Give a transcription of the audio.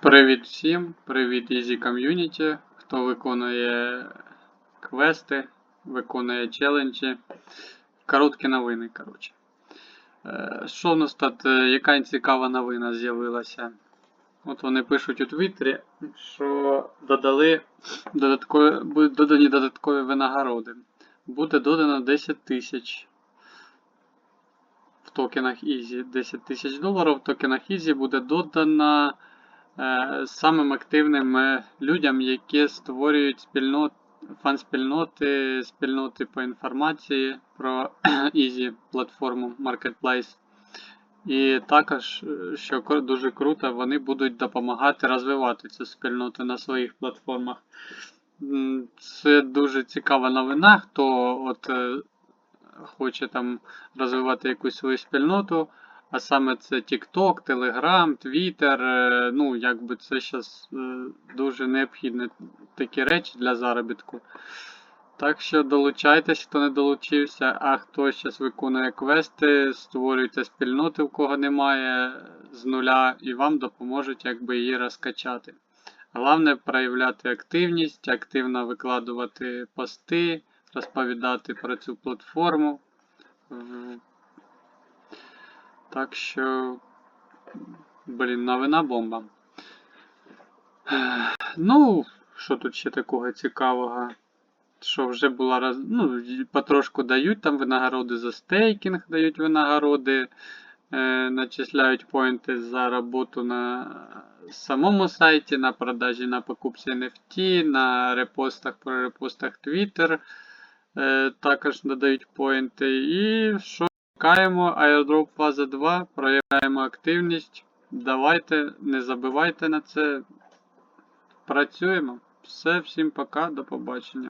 Привіт всім, привіт Easy Community, хто виконує квести, виконує челенджі. Короткі новини, коротше. Е, Що в нас тут, е, яка цікава новина з'явилася? От вони пишуть у Твіттері, що додали додаткові, будуть додані додаткові винагороди. Буде додано 10 тисяч в токенах Easy. 10 тисяч доларів в токенах Easy буде додано самим активним е, людям, які створюють спільнот, фан-спільноти, спільноти по інформації про Easy платформу Marketplace. І також, е, що дуже круто, вони будуть допомагати розвивати цю спільноту на своїх платформах. Це дуже цікава новина, хто от е, хоче там розвивати якусь свою спільноту, а саме це TikTok, Telegram, Twitter, е, ну, якби це зараз дуже необхідні такі речі для заробітку. Так що долучайтесь, хто не долучився, а хто зараз виконує квести, створюйте спільноти, у кого немає з нуля, і вам допоможуть якби її розкачати. Головне проявляти активність, активно викладувати пости, розповідати про цю платформу. Так що, блін, новина бомба. Ну, що тут ще такого цікавого? Що вже була роз... ну, потрошку дають там винагороди за стейкінг, дають винагороди, е, начисляють поінти за роботу на самому сайті, на продажі на покупці NFT, на репостах про репостах Twitter. Е, також надають поінти. І що чекаємо? Airdrop фаза 2, проявляємо активність. Давайте, не забивайте на це. Працюємо. Все, всім пока, до побачення.